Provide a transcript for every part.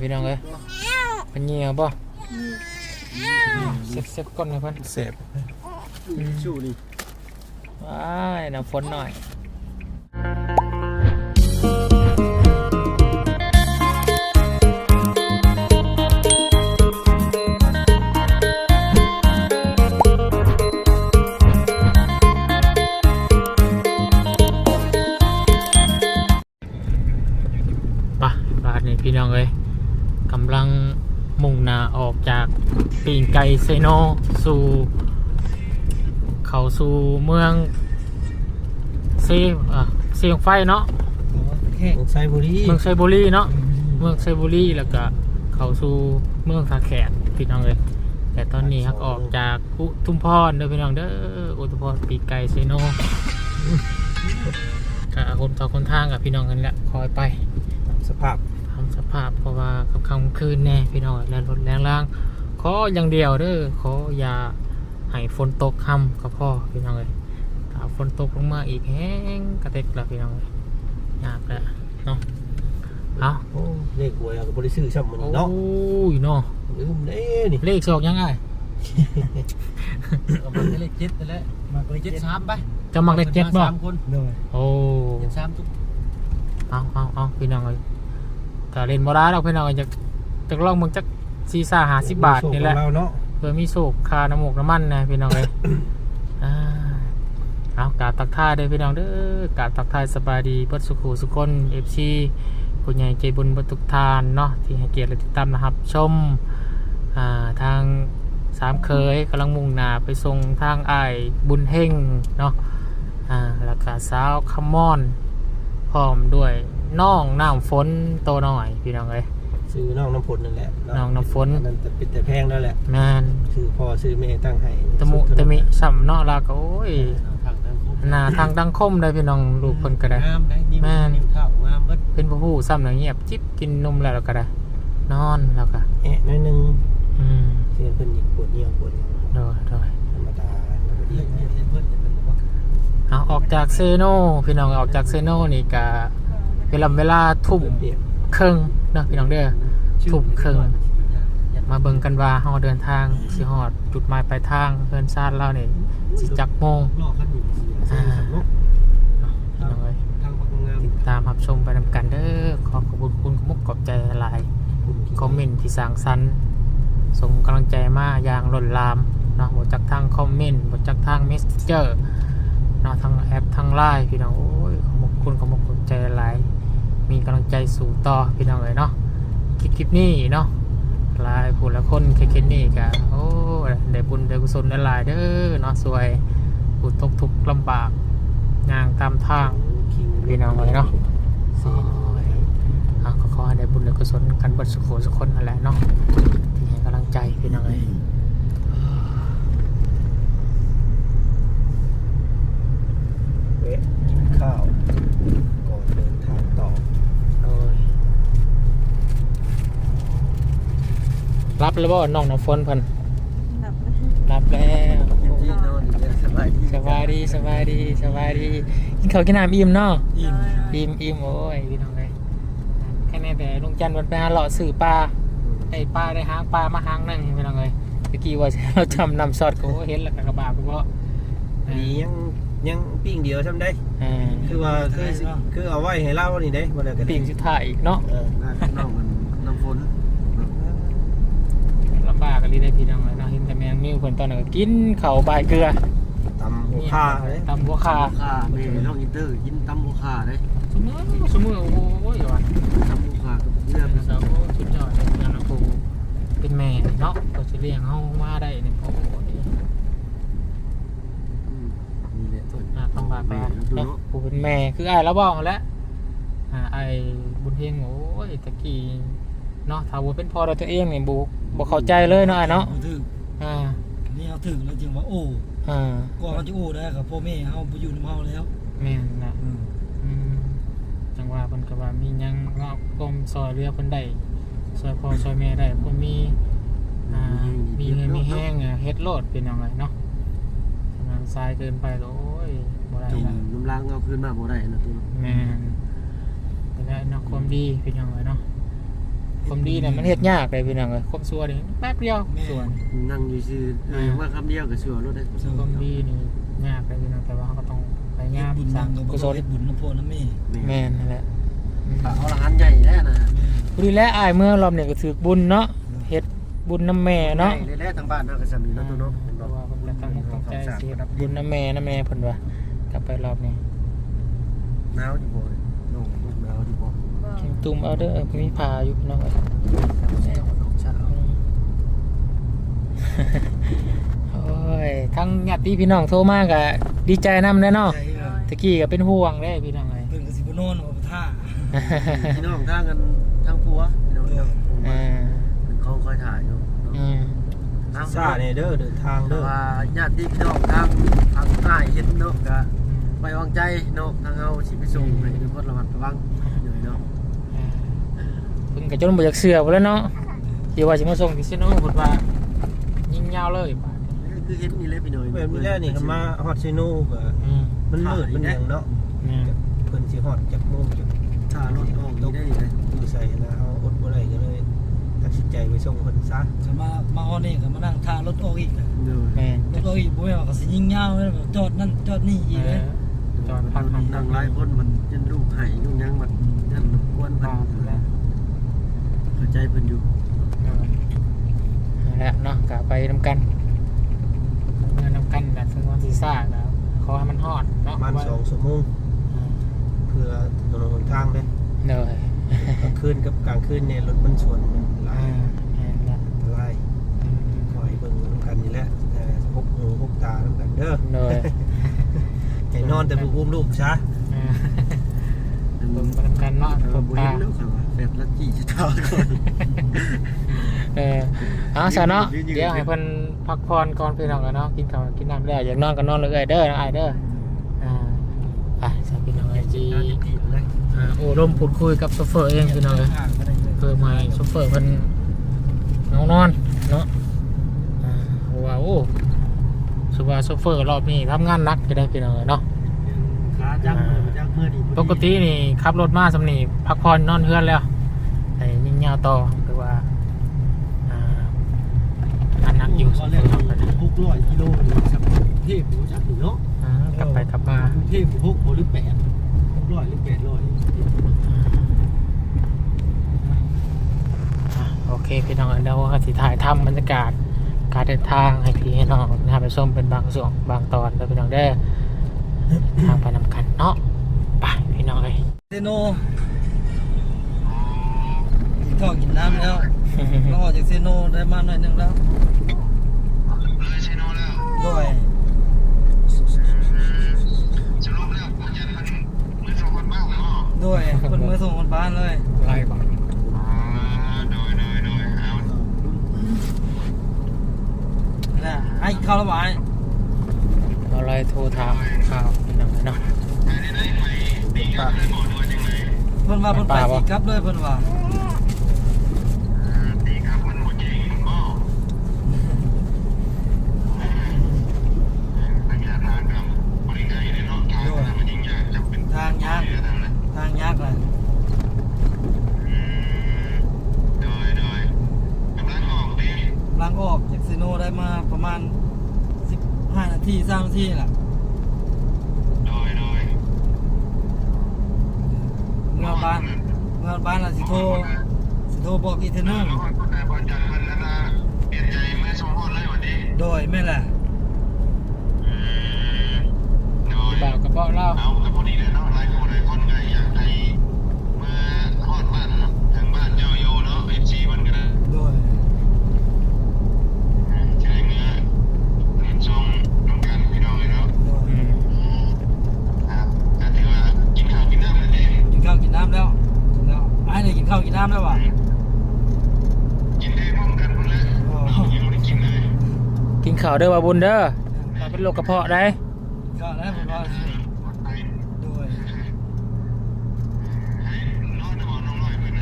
พี่น้องเอ้ยเป็นเงียวบ่เซ็บเซ็บก้นให้เพิ่นเสพชูนี่ว้ายน้ำฝนหน่อย ปีงไก่เซโนสู่เข้าสู่เมืองเซอะเซียงไฟเนาะแห้งไซบุรีเมืองไซบุรีเนาะเมืองไซบุรีแล้วก็เข้าสู่เมืองสาแขกพี่น้องเลยแต่ตอนนี้ฮักออกจากอุทุมพรเด้อพี่น้องเด้ออุทุมพรปีไก่เซโนกับคนต่อคนทางกับพี่น้องกันแหละคอยไปสภาพทำสภาพเพราะว่ากับคำคืนแน่พี่น้องแรงรถแรงล่างข ออย่างเดียวเด้อขออย่าให้ฝนตกค่ำกับพ่อพี่น้องเลยถ้าฝนตกลงมาอีกแห้งกระเตกแล้วพี่น้องเอ้ยยากแล้วเนาะเอาโอ้เลขหวยกับบริสุทธิ์ช่ำมันโอ้เนาะยเนาะลืมเด้นี่เลขสอกยังไงเอามาเลขเจ็ดนั่นแหละมาเลขเจ็ดสามไปจะมักเลขเจ็ดบ่สามคนโดยโอ้เจ็ดสามทุกเอาเอาเอาพี่น้องเลยแต่เล่นบ่ได้เราพี่น้องเอ้ยจะจะลองมึงจัก ซีซ่าหาสิบบาทนี่แหละเราเนาะเพื่อมีโศกคาน้ำหมกน้ำมันนะพี่น้องเลยอ่าเอากราบตักทายเด้อพี่น้องเด้อกราบตักทายสบายดีเปิดสุขุสุคนเอฟซีผู้ใหญ่ใจบุญเบดทุกทานเนาะที่ให้เกียรติและติดตามนะครับ ชมอ่าทางสามเคยกำลังมุ่งหน้าไปส่งทางไอ้ายบุญเฮงเนาะอ่าแล้วก็สาวคัมมอนพร้อมด้วยน้องน้ำฝนโตหน่อยพี่น้องเลย ซื้อน้องน้ำฝนนั่นแหละเาะน้องน้ำฝนอันั่นแต่เป็นแต่แพงแล้วแหละแมนซื้อพ่อซื้อแม่ตั้งให้ตะมุตะมิสัมเนาะลาก็โอ้ยทางทางคมหน้าทางดังคมได้พี่น้องลูกคนก็ได้งามได้นี่แม่นนิ้วเท้างามเบิดเป็นผู้ผู้ซ้ำหนังเงียบจิบกินนมแล้วก็ได้นอนแล้วก็แอะน้อยหนึงอืมเสียนเพิ่นอีกปวดเหี่ยวปวดหยังโดยโดยธรรมดาแล้วก็ดีเลขเจ็ดเพิ่นจะเป็นแบบว่าเอาออกจากเซโนพี่น้องออกจากเซโนนี่ก็เวลาเวลาทุ่มเปรียบครึ่งเนาะพี่น้องเด้อ ทุ่มครึ่งมาเบิ่งกันว่าเฮาเดินทางสิฮอดจุดหมายปลายทางเพิ่นซาดเรานี่สิจักโมงอ่าเนาะพี่น้องเอ้ยทางบักงามติดตามรับชมไปนำกันเด้อขอขอบคุณคุณขอบมุกขอบใจหลายคอมเมนต์ที่สร้างสรรค์ส่งกำลังใจมาอย่างล้นหลามเนาะบทจากทางคอมเมนต์บทจากทางเมสเจอร์เนาะทางแอปทางไลน์พี่น้องโอ้ยขอบคุณขอบคุณใจหลายมีกำลังใจสู่ต่อพี่น้องเลยเนาะ คลิปนี้เนาะลายผู้ละคนเคเคนี่กะโอ้ได้บุญได้กุศลได้ลายเด้อเนาะสวยผู้ตกทุกข์ลำบากงางตามทางพี่น้องเลยเนาะสิอะก็ขอให้ได้บุญได้กุศลกันบัดสุขสุขคนนั่นแหละเนาะที่ให้กำลังใจพี่น้องเลย เวะกินข้าวก่อนเดินทางต่อ โอ้ยรับ แล้วบ่น้องน้ำฝนเพิ่นแบบรับแล้วที่นอนอยู่เนี่ยสบายดีสบายดีสบายดีสบายดีกินข้าวกินน้ำอิ่มเนาะอิ่มอิ่มอิ่มโอ้ยพี่น้องเลยแค่นี้แต่ลุงจันทร์วันไปหาเลาะสื่อปลาไอ้ปลาได้หางปลามาหางหนึ่งพี่น้องเลยตะกี้ว่าเราจำนำซอดก็เห็นแล้วก็กระบาดไปเพราะอันนี้ยังยังปิ้งเดียวทำได้อ่าคือว่าคือสิคือเอาไว้ให้เล่านี่ได้บ่แล้วกันปิ่งสุดท้ายอีกเนาะเออน้องมันน้ำฝน ลำบากกันเลยได้พี่น้องเลยเนาะเห็นแต่แมงมิวคนตอนนั้นก็กินข้าวบายเกลือตำหัวคาเลยตำหัวคาขาแม่น้องอินเตอร์กินตำบัวขาได้สมมือสมมือโอ้ยว่ะตำบัวขากับเนื้อเป็นสาวสุดยอดเลยนะครูเป็นแม่เนาะก็จะเลี้ยงเฮามาได้เนี่ยโอ้ยนี่แหละต้นอ่าลำบากไปแม่ดูเนาะเนาะผู้เป็นแม่คือไอ้ายแล้วบอกมาแล้วอ่าไอ้บุญเฮงโอ้ยตะกี้เนาะถ้าบ่เป็นพ่อเราตัวเองนี่บ่บ่เข้าใจเลยเนาะไอ้ายเนาะเอาถึงอ่านี่เอาถึงแล้วจึงว่าโอ้อ่าก่อนเราจะโอ้ได้กับพ่อแม่เฮาไปอยู่ในเฮาแล้วแม่นนะอืมจังว่าเพิ่นก็ว่ามีหยังเงาะกลมซอยเรือเพิ่นได้ซอยพ่อซอยแม่ได้เพิ่นมีอ่ามีเงินมีแห้งอะเฮ็ดโลดเป็นจังไงเนาะทำงานทรายเกินไปก็โอ้ยบ่ได้จุ่มละน้ำล้างเอาขึ้นมาบ่ได้นะตัวเนาะแม่นแต่ได้เนาะความดีเป็นจังไงเนาะ ความดีเนี่ยมันเฮ็ดยากเลยพี่น้องเอ้ยความชั่วนี่แป๊บเดียวส่วน นั่งอยู่ซื่อเออว่าคำเดียวก็ชัวร์รถได้ความดีนี่ยากเลยพี่น้องแต่ว่าเขาก็ต้องพยายามบุญสร้างนำกุศลเฮ็ดบุญน้ำพ่อน้ำแม่แม่นนั่นแหละอืม เอาละหันใหญ่แล้วนะพอดีแล้วอายเมื่อรอบเนี่ยก็ถือบุญเนาะเฮ็ดบุญน้ำแม่เนาะใหญ่แล้วทางบ้านเฮาก็สามีเนาะตัวเนาะเพราะว่าเพิ่นก็ตั้งมุกตั้งใจสิเฮ็ดบุญน้ำแม่น้ำแม่เพิ่นว่ากลับไปรอบนี้หนาวดิบ่โน่ลูกหนาวดิ บ่เข็มตุ่มเอาเด้อพิ่นมีผ้าอยู่พี่น้องเอ้ยโอ้ยทั้งญาติพี่น้องโทรมาก็ดีใจนำแน่เนาะตะกี้ก็เป็นห่วงเด้พี่น้องเอ้ยเพิ่นก็สิบ่นอนเอาไปท่าพี่น้องท่ากันทางผัวพี่น้องทางผัวเป็นของคอยถ่ายอยู่อืมทางซ่าเนี่ยเด้อเดินทางเด้อว่าญาติพี่น้องทางทางใต้เห็นเนาะก็ไว้วางใจเนาะทางเฮาสิไปส่งให้ทุกคนระมัดระวังอยู่เนาะ เพิ่น ก็จนบ่อยากเชื่อพุ่นแล้วเนาะที่ว่าสิมาส่งที่ซิโนเพิ่นว่ายิงยาวเลยบาดนี้คือเห็นนี่เลยพี่น้อยแบบนี้แล้วนี่ก็มาฮอดซิโนก็อืมมันมืดมันหยังเนาะนี่เพิ่นสิฮอดจักโมงจักถ้ารถออกนี่ได้นี่เลยอยู่ใส่นะเฮาอดบ่ได้ก็เลยตัดสินใจไปส่งเพิ่นซะจะมามาฮอดนี่ก็มานั่งท่ารถออกอีกอะเนาะแม่นรถออกอีกบ่แม่นว่าก็สิยิงยาวเลยจอดนั่นจอดนี่อีกเลยจอดพักหันนั่งหลายคนมันจนลูกไห้ลูกยังมันนั่นรบกวนอ่าเพิ่นแล้วเข้าใจเพิ่นอยู่นั่นแหละเนาะกะไปนำกันเงินนำกันแหละซึ่งวันที่ซ่าแล้วขอให้มันฮอดปเนาะระมาณ2ชั่วโมงอืมเพื่อถนนหนทางเด้เหนื่อยกลางคืนกับกลางคืนเนี่ยรถมันสวนหลาอ่ายแม่นแล้วอันตรายอืมคอยเบิ่งนำกันนี่แหละแต่พกหูพกตานำกันเด้อเหนื่อยให้นอนแต่บ่อุ้มลูกซะอ่าเบิ่งไปนำกันเนาะเอผอมบ่ตาเห็นแล้วครับว่า แบบละจีจะตาก่อน เออเอาซะเนาะเดี๋ยวให้เพิ่นพักผ่อนก่อนพี่น้องกันเนาะกินข้าวกินน้ำแล้วอยากนอนก็นอนเลยเด้ออ้ายเด้ออ่าไปสาพี่น้องไอจีน่าจะดีเลยอ่าโอ้ร่มพูดคุยกับโซเฟอร์เองพี่น้องเลยเลยเพิ่มมาโซเฟอร์เพิ่นเอานอนเนาะอ่าเพราะว่าโอ้สุว่าโซเฟอร์รอบนี้ทำงานหนักจะได้พี่น้องเลยเนาะาจังเลยจังเมื่อดีปกตินี่ขับรถมาสำนีพักผ่อนนอนเฮือนแล้วไอ้ยิงยาวต่อหรือว่าอ่างานหนักอยู่โซตอนเฟแรอกร์ครับหกร้อยกิโลนี่สักกรุงเทพหรือจักนี่เนาะอ่ากลับไปกลับมากรุงเทพหกหรือแปดหกร้อยหรือแปดร้อยอ่าโอเคพี่น้องเดี๋ยวก็สิถ่ายทำบรรยากาศการเดินทางให้พี่ให้น้องนะครับไปชมเป็นบางส่วนบางตอนแล้วพี่น้องได้อ ทางไปนำกันเนาะไปพี่น้องเลยเซโนกินข้าวกินน้ำแล้วเราออกจากเซโนได้มาหน่อยหนึงแล้วเลยเซโนแล้วด้วยด้วยคนมือส่งคนบ้านเลยไล่ก่อนนะให้เข้าวและหวานเราไล่โทรถามข่าวพี่น้องเนาะ ปาก เพิ่น ว่าเพิ่นไปป่าบ่สิกลับเลยเพิ่นว่าด้วยทางยากทางยากเลยกำลังออกจากซีโนได้มาประมาณ15นาที3นาทีแหละเมื่อบ้านเมื่อบ้านเราสิโทรสิโทรบอกอีกเทอนึงโดยแม่แหละบ่าวกระเป๋าเล่าเอากับพอดีเลยเนาะหลายคนหลายคนก็อยากให้มาฮอดบ้านทางบ้านเจ้าโยเนาะเอฟซีมันก็ได้ โดย ใช้เมื่อเงินทรงต้องการพี่น้องเลยเนาะ โดย อืม ครับก็ถือว่ากินข้าวกินน้ำนั่นเอง กินข้าวกินน้ำแล้วกินแล้วไอ้เนี่ยกินข้าวกินน้ำแล้วว่ะกินได้พร้อมกันหมดแล้วเรายังไม่ได้กินเลยกินข่าวเด้อว่าบุญเด้อเราเป็นโรคกระเพาะได้ก็แล้วผมว่าปลอดภัยโดยให้นอนนะบอกน้องน้อยเพื่อน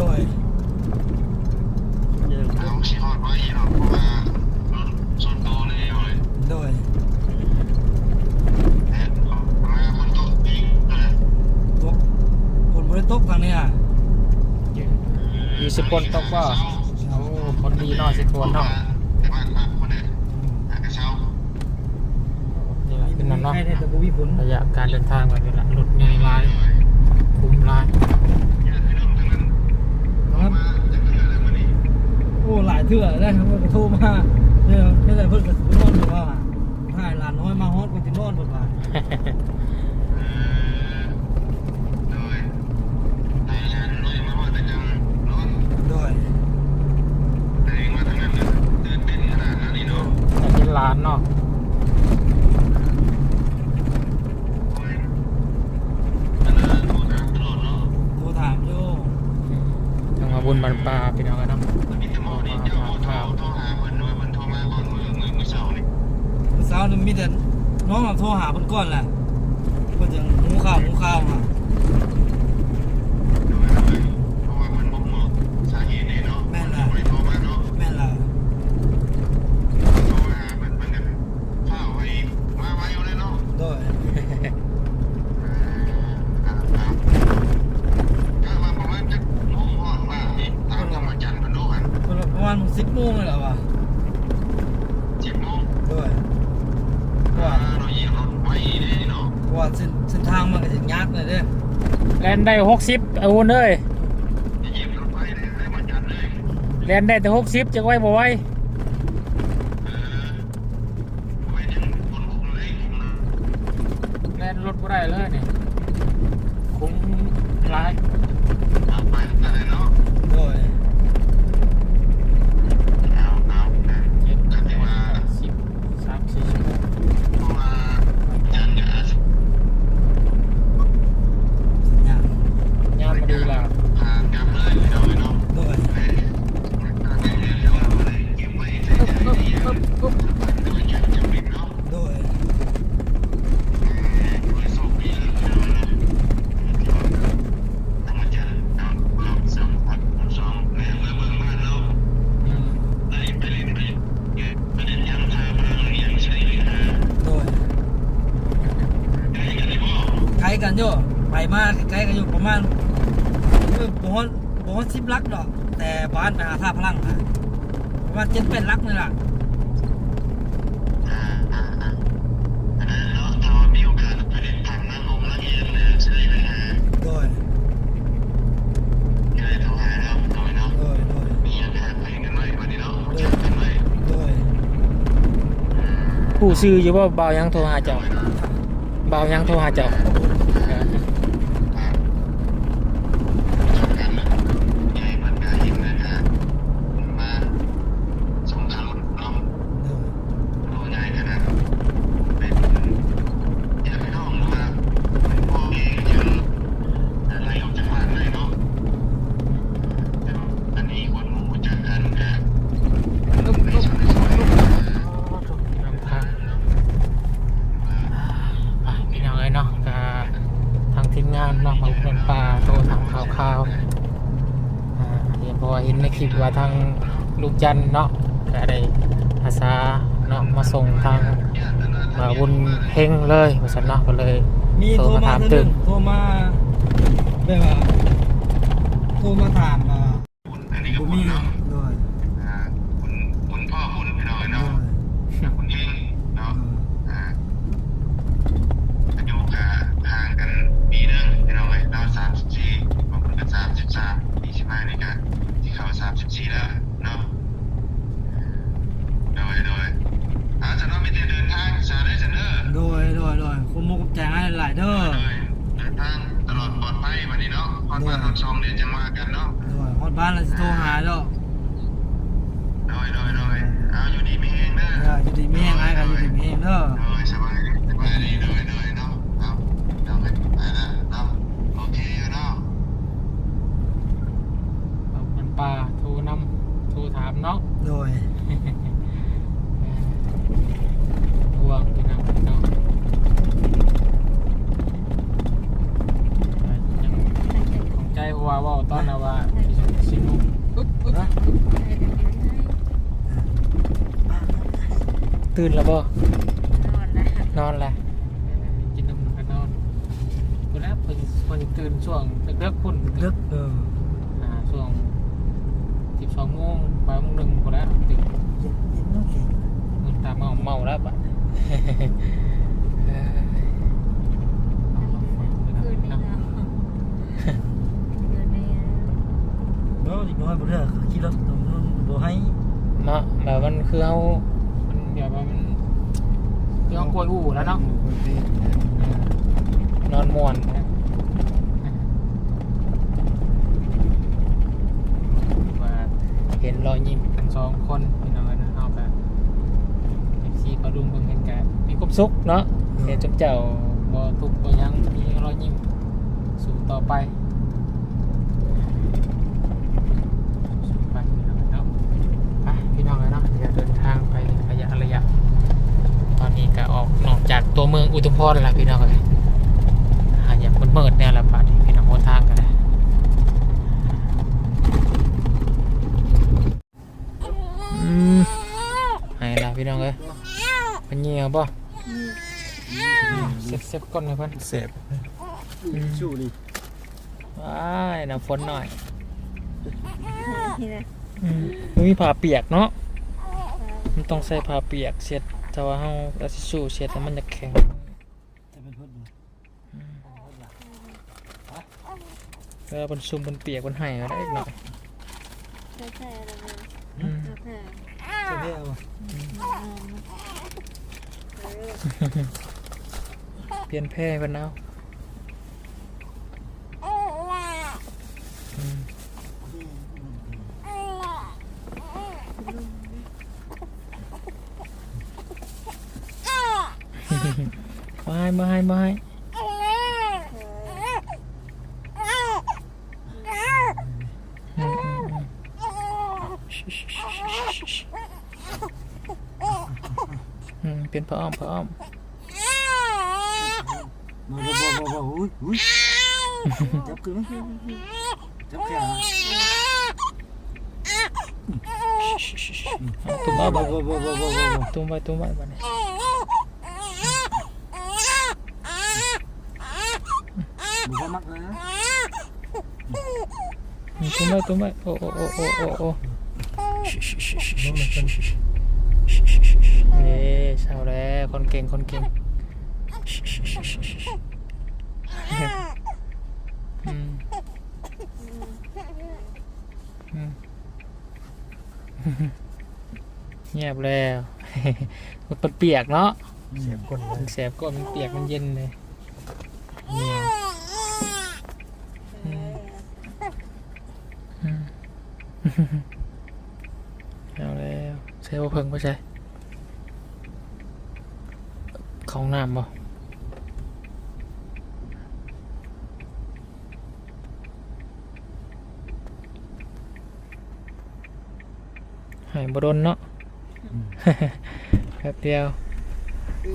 ดยเราชิฮอดไว้ยี่หรอพว่ารถส่วนตัวเลยเลยโดยแต่อคนโตปิงเลยกคนบริโตกทางเนี้ยมีสิบคนตกบ่โอ้คนดีเนาะสิบคนเนาะต่ว่น่ยหระากป็นนั่นเนาะระยะการเดินทางแบบนี้แหละรถใหญ่หลายคุ้มลาย อ้หลายเทื่อได้เพิ่นก็โทรมาเนี่ยไม่ใช่เพิ่นก็สิไปนอนเพิ่นว่าหายหลานน้อยมาฮอดกูสินอนเพิ่น ได้หกสิบเอาเลยแลนได้แต่หกสิบจะไว้บ่ไว้ ซื้ออยู่ว่าเบายังโทรหาเจ้าเบายังโทรหาเจ้า ลูกจันเนาะก็ได้อาสาเนาะมาส่งทางมาบุญเฮงเลยมาสันเนาะก็เลยโทรมาถามตึงโทรมาแบบว่าโทรมาถาม บ้านเราจะโทรหาเจ้าโดยโดยโดยเอาอยู่ดีไม่แห้งเด้ออยู่ดีไม่แห้งนะครับอยู่ดีไม่แห้งเด้อโดยสบายดีสบดีโดยโดยนาะเอาองโอเคนาะอาเป็นปลาทรน้ำทูถามนกโดยทวงน้องพี่นใจหัวว่าตอนนะว่า ตื่นแล้วบ่นอนนะนอนและกินนมกันนอนกูแล้วเพิ่งเพิ่งตื่นช่วงเลิกคุณเลิกเอออ่าช่วงสิบสองโมงบ่ายโมงหนึ่งกูแล้วตื่นเย็นเล้อตาเมาเมาแล้วปะ คืนนี้นะคืนนี้นเนาอีกน้อยบ่เด้อขี่รถตรงนั้นบให้มาแบบมันคือเอา ว่ามันคือเอากล้วยอู่แล้วเนาะคนที่นอนม่วนนะว่าเห็นรอยยิ้มกันสองคนพี่น้องนะเอาแบบเอฟซีปลาดุงเบิ่งเห็นกันมีความสุขเนาะเห็นจมเจ้าบ่ทุกข์บ่หยังมีรอยยิ้มสู่ต่อไปสู่ไปพี่น้องเนาะไปพี่ น้องเนาะเดี๋ยวเดินทางไประยะระยะ ตอนนี้ก็ออกนอกจากตัวเมืองอุทุมพรแล้วพี่น้องเลยหาอย่างมืดๆเนี่ยแหละป่าที่พี่น้องโหนทางกันเลยอืมให้ละพี่น้องเลยเป็นเงียบป่ะเซ็บเซ็บก้นเลยเพิ่นเสพชูนี่ว้ายน้ำฝนหน่อยนี่นะอื มมันมีผ้าเปียกเนาะมันต้องใส่ผ้าเปียกเช็ดแต่ว่าเฮาเอาทิชชู่เช็ดแล้วมันจะแข็งจะเป็นเพิ่นบ่เออมันซุ่มมันเปียกมันไห้ก็ได้อีกหน่อยใช่ใช่อะไรเลยอืมแท้จะได้บ่เปลี่ยนแพร่เพิ่นเอา hai mơ hai mơ hai เป็นพระอ้อมพระอ้อมมาบ่บ่บ่อุ้ยอุ้ยจับขึ้นจับขาตุ้มบ่บ่บ่บ่บ่ตุ้มไปตุ้มไปบ่เนี่ย มากนะตัวไม่ตัวไม่โอ้โอ้โอ้โอ้โอ้โอ้เย้เช้าแล้วคนเก่งคนเก่งอืมอืมเงียบแล้วมันเปียกเนาะเสียบก้นมันเปียกมันเย็นเลย เอาแล้วใช่ว่าเพิ่งไม่ใช่ของน้ำบ่ใหายบโดนเนาะแป๊บเดียว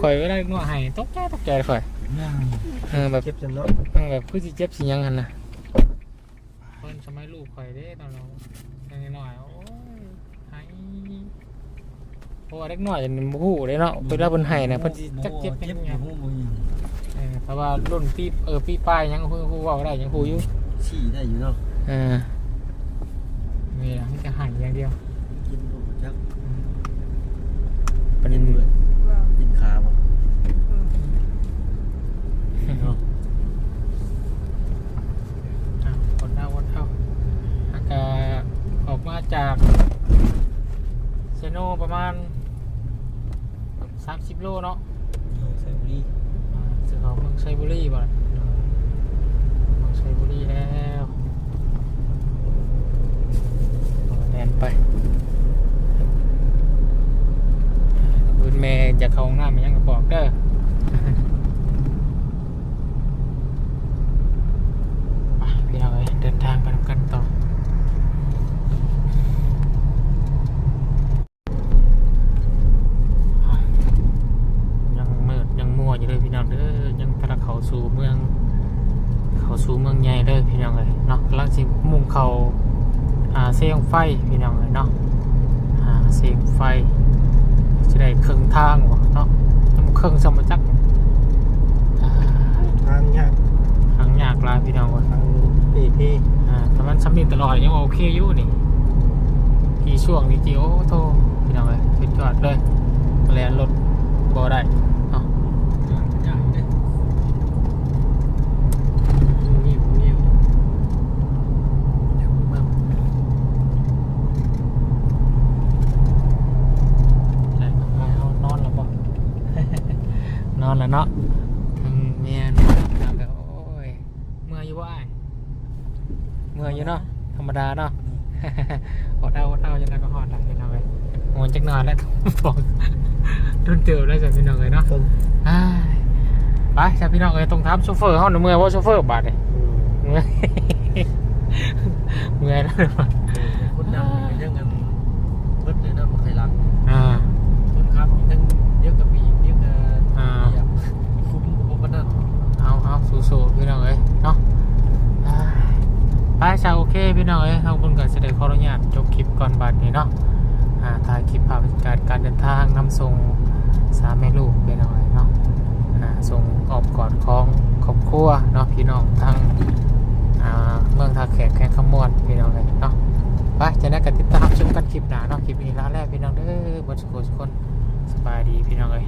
ข่อยก็ได้นัวใหายตกใจตกใจข่อยย่างเออแบบเก็บจนเนาะมันแบบคือสิเจ็บสิหยังหันนะเพิ่นสมัยลูกข่อยเด้ตอนเรายังน้อยๆโอ้ยหาย เพราะว่าเด็กน้อยจะบ่ฮู้เด้เนาะเวลาเพิ่นให้น่ะเพิ่นสิจักเจ็บเป็นเจ็บหยังหูบ่ยังเออเพราะว่ารุ่นพี่เออพี่ป้ายยังฮู้ฮู้เว้าได้ยังฮู้อยู่ฉี่ได้อยู่เนาะเออนี่ล่ะมันจะใหายอย่างเดียวกินบ่จักเป็นกินด้วยว้าวกินขาบ่เนาะอะคนเท่าคนเท่าอากาออกมาจากเซโนประมาณ 30โลเนาะใส่บุหรี่อ่าสึกเขาเมืองไซบุรีบ่ล่ะเมืองไซบุรีแล้วแดนไปคุณแม่อยากเข้าห้องน้ำมันยังก็บอกเด้อ ไปพี่น้องเอ้ยเดินทางไปทำกันต่อ ยังมืดยังมัวอยู่เลยพี่น้องเด้อยังกระเขาสู่เมือง เขา สู่เมืองใหญ่เลยพี่น้องเลยเนาะกำลังสิมุ่งเขาอ่าเสียงไฟพี่น้องเลยเนาะอ่าเสียงไฟจะได้ครึ่งทางวะเนาะยังครึ่งสมจักรอ่าทางยากทางยากหลายพี่น้องว่ะทางปีพี่อ่าถ้ามันสำเร็จตลอดยังว่าโอเคอยู่นี่กี่ช่วงนี่จีโอ้โทพี่น้องเลยสุดยอดเลยแลนรถบ่ได้เนาะ ใหญ่เด้เงียบเงียบ เดี๋ยวเบิ่งใช่ครับเอานอนแล้วบ่ นอน แล้วเนาะอืมเมียนอนแล้วก็โอ้ยเมื่อยอยู่บ่าเมื่อยอยู่เนาะธรรมดาเนาะหอดเอาหอดเอาจังไดก็ฮอดได้พี่น้องเอ้ยโหนจักนอยแล้วบอกโดนเตือนแล้วจ้ะพี่น้องเอ้ยเนาะไปจ้ะพี่น้องเอ้ยตรงทับโชเฟอร์เฮาหน่ะเมื่อยบ่โชเฟอร์บาดนี่อืมเมื่อยเมื่อยแล้วคนดังนี่ก็ยังเงินเบิดเลยนะบ่ใครรักอ่าคนขับนี่ทั้งเยอะกับ อ่า เบียบคุ้มกับบ่ปานนั้น เอาเอาสู้ๆพี่น้องเอ้ยเนาะไปจ้าโอเคพี่น้องเอ้ยทางคุณก็จะได้ขออนุญาตจบคลิปก่อนบัดนี้เนาะถ่ายคลิปภาพบรรยากาศการเดินทางนำส่งสามแม่ลูกพี่น้องเอ้ยเนาะส่งออบกอดของครอบครัวเนาะพี่น้องทางเมืองท่าแขกแขกขมวนพี่น้องเอ้ยเนาะไปจะได้กันติดตามชมกันคลิปหนาเนาะคลิปนี้ลาแล้วพี่น้องเด้อบัดสุขสุขคนสบายดีพี่น้องเอ้ย